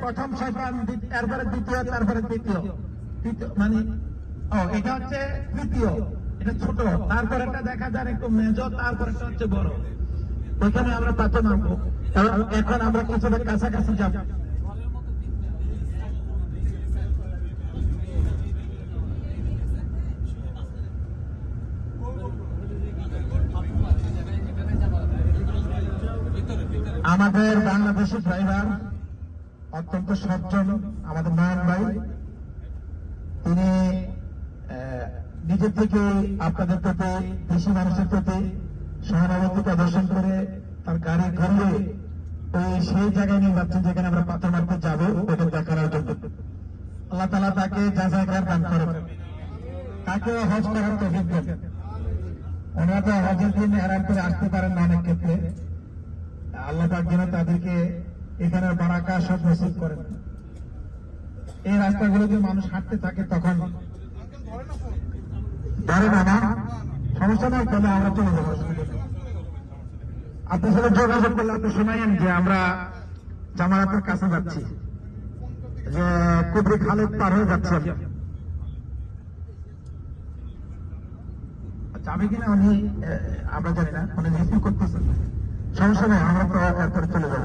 প্রথম দ্বি- এরপরে দ্বিতীয়, তারপরে তৃতীয়। মানে ও, এটা হচ্ছে তৃতীয়। এটা ছোট। তারপরেটা দেখা যায় একটু মেজ তারপরেটা হচ্ছে বড়। ওইখানে আমরা পাথর নামবো এখন আমরা কিছুটা কাছাকাছি যাব। আমাদের বাংলাদেশি ড্রাইভার অত্যন্ত সজ্জন আমাদের নয়ন ভাই। তিনি নিজের থেকে আপনাদের প্রতি, দেশি মানুষের প্রতি সহানুভূতি প্রদর্শন করে তার গাড়ি ঘুরিয়ে ওই সেই জায়গায় নিয়ে যাচ্ছেন যেখানে আমরা পাথর মারতে যাব, ওটা দেখানোর জন্য। আল্লাহ তালা তাকে যা জায়গায় দান করেন। তাকেও হজ করার তো দেন। ওনারা তো হজের দিন হেরান করে আসতে পারেন না অনেক ক্ষেত্রে। আল্লাহ পাক যেন তাদেরকে এখানে বারাকা সব নসিব করেন এই রাস্তাগুলো যে মানুষ হাঁটতে থাকে তখন ধরে না সমস্যা নাই আমরা চলে যাব। আপনার সাথে যোগাযোগ করলে আপনি শোনাইন যে আমরা জামারাতের কাছে যাচ্ছি। যে কুবরি পার হয়ে যাচ্ছে যাবে কিনা উনি আমরা জানি না, উনি রিসিভ করতেছেন। সমস্যা নেই, আমরা তো চলে যাব।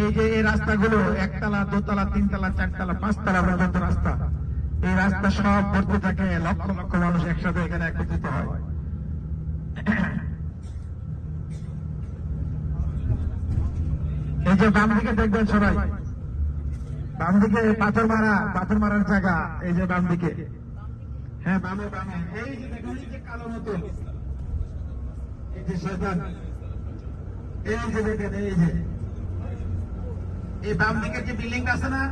এই যে, এই রাস্তাগুলো, একতলা, দোতলা, তিনতলা, চারতলা, পাঁচতলা পর্যন্ত রাস্তা। এই রাস্তা সব ভর্তি থাকে, লক্ষ লক্ষ মানুষ একসাথে এখানে একত্রিত হয়। এই যে বাম দিকে দেখবেন সবাই। বাম দিকে পাথর মারা, পাথর মারার জায়গা, এই যে বাম দিকে। হ্যাঁ বামে বামে। এই যে কালো মতো। এই যে শয়তান। এই যে দেখেন, এই যে। এই বাম দিকের যে বিল্ডিং আছে না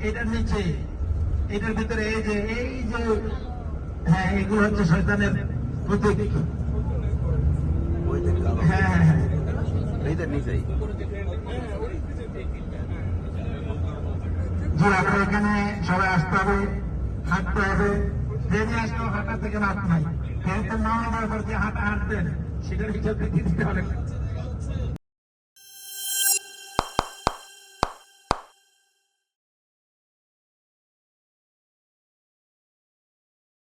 এটার নিচে এটার ভিতরে এই যে এই যে হ্যাঁ এগুলো হচ্ছে শয়তানের প্রতীক হ্যাঁ হ্যাঁ হ্যাঁ। এইটার নিচেই। যে আপনার এখানে সবাই আসতে হবে হাঁটতে হবে ট্রেনে আসলেও হাঁটা থেকে লাভ নাই। ট্রেন তো না হওয়ার পর যে হাঁটা হাঁটবেন। সেটার হিসাব দিতে দিতে হবে।